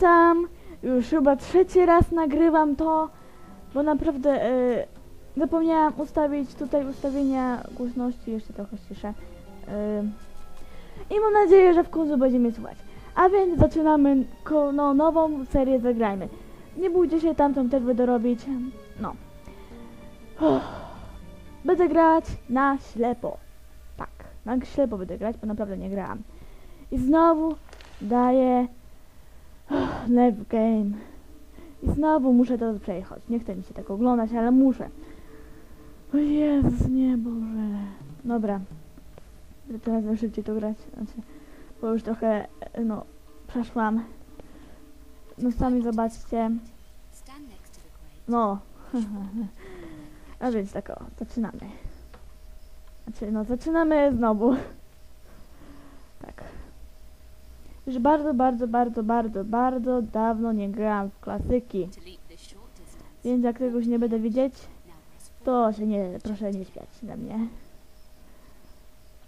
witam! Już chyba trzeci raz nagrywam to, bo naprawdę e, zapomniałam ustawić tutaj ustawienia głośności, jeszcze trochę ciszę. E, I mam nadzieję, że w końcu będzie mnie słuchać. A więc zaczynamy no, nową serię Zagrajmy. Nie bójcie się, tamtą też będę robić. No. Uff. Będę grać na ślepo. Tak, na ślepo będę grać, bo naprawdę nie grałam. I znowu daję Live game. I znowu muszę to przejechać. Nie chce mi się tego oglądać, ale muszę. O Jezus, nie Boże. Dobra. Teraz szybciej to grać. Znaczy, bo już trochę, e, no, przeszłam. No sami zobaczcie. No. A więc tak o, zaczynamy. Znaczy, no zaczynamy znowu. Tak. Już bardzo, bardzo, bardzo, bardzo, bardzo dawno nie grałam w klasyki. Więc jak czegoś nie będę widzieć, to się nie, proszę nie śmiać na mnie.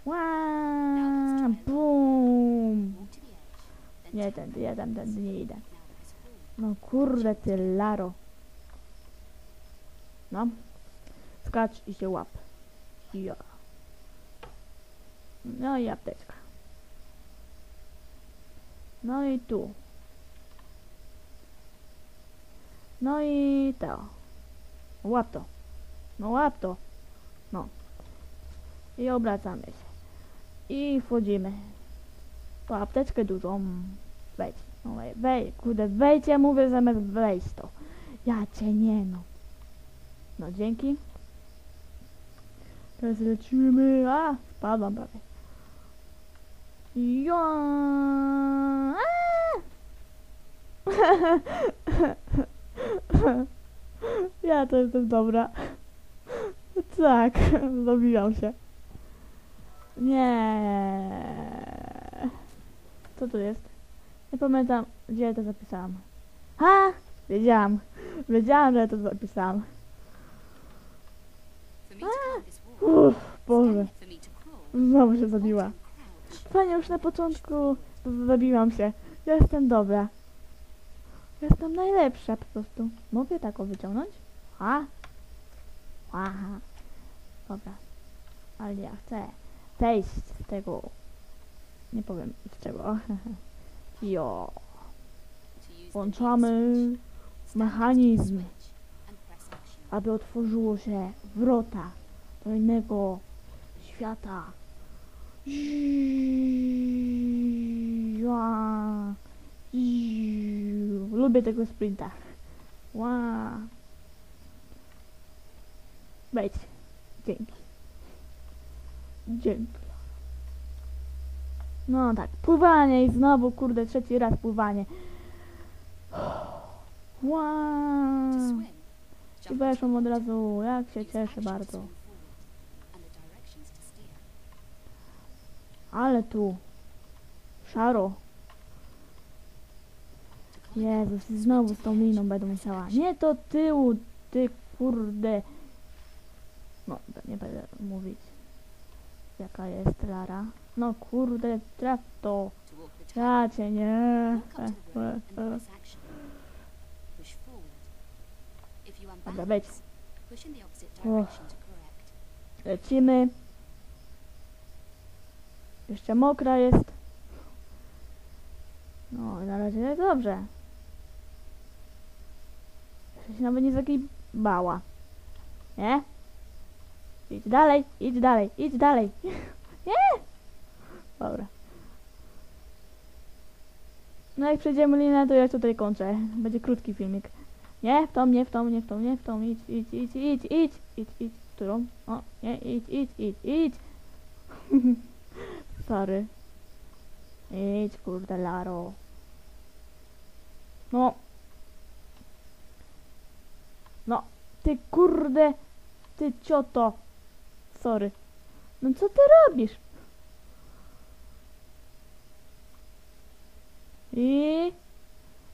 Ła, bum. Nie, tędy, ja tam tędy nie idę. No kurde, ty laro. No. Skacz i się łap. Ja. No i apteczka. No i tu. No i to. Łap to. No łap to. No. I obracamy się. I wchodzimy. Po apteczkę dużą. Wejdź. No wej, wej, kurde, wejdź, ja mówię zamiast wejść to. Ja cię nie no. No dzięki. Teraz lecimy. A, spadłam prawie. Ja. Ja to jestem dobra. Tak, zabijam się. Nie. Co tu jest? Nie pamiętam, gdzie to zapisałam. Ha! Wiedziałam. Wiedziałam, że zapisałam. Me to wall. Uff, Boże. Znowu się zabiła. Fajnie, już na początku zabiłam się. Ja jestem dobra. Jestem najlepsza po prostu. Mogę tak o wyciągnąć? Ha? Aha. Dobra. Ale ja chcę zejść z tego. Nie powiem z czego. Jo. Włączamy mechanizm, aby otworzyło się wrota do innego świata. Lubię tego sprinta. Ła. Wejdź. Dzięki. Dzięki. No tak, pływanie i znowu, kurde, trzeci raz pływanie. Swim. I weszłam od razu, jak się cieszę bardzo. Ale tu. Szaro. Jezus, znowu z tą liną będę musiała. Nie to tyłu, ty kurde. No, nie będę mówić. Jaka jest Lara. No kurde, traf to. cię nie. E, e, Dobra, wejdź. Lecimy. Jeszcze mokra jest. No, na razie jest dobrze. Jeszcze się nawet nie zagibała. Nie? Idź dalej, idź dalej, idź dalej. Nie! Dobra. No jak przejdziemy linę, to ja tutaj kończę. Będzie krótki filmik. Nie, w tą, nie, w tą, nie, w tą, nie, w tą, idź, idź, idź, idź, idź, idź, idź, którą? O, nie, idź, idź, idź, idź. Sorry. Idź, kurde, Laro. No. No, ty kurde, ty cioto. Sorry. No co ty robisz? I...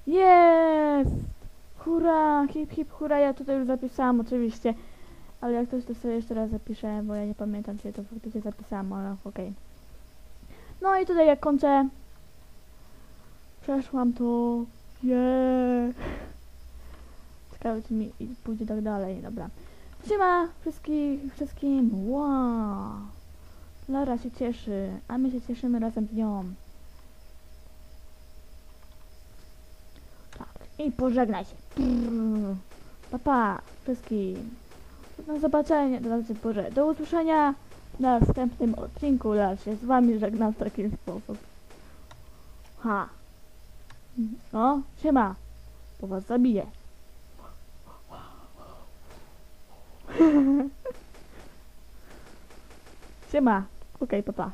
Jest! Hurra! Hip hip hurra! Ja tutaj już zapisałam oczywiście. Ale jak coś to sobie jeszcze raz zapiszę, bo ja nie pamiętam czy to faktycznie zapisałam, ale okej. No i tutaj jak kończę przeszłam to Yeah. Ciekawe, czy mi i- pójdzie tak dalej. Dobra. Siema wszystkich, wszystkim. Wow. Lara się cieszy, a my się cieszymy razem z nią. Tak. I pożegnaj się. Brrr. Pa, pa wszystkim. Do zobaczenia, znaczy, Boże, do usłyszenia w następnym odcinku. Ja się z wami żegnam w taki sposób. Ha. No, siema. Bo was zabiję. Siema. Okej, papa.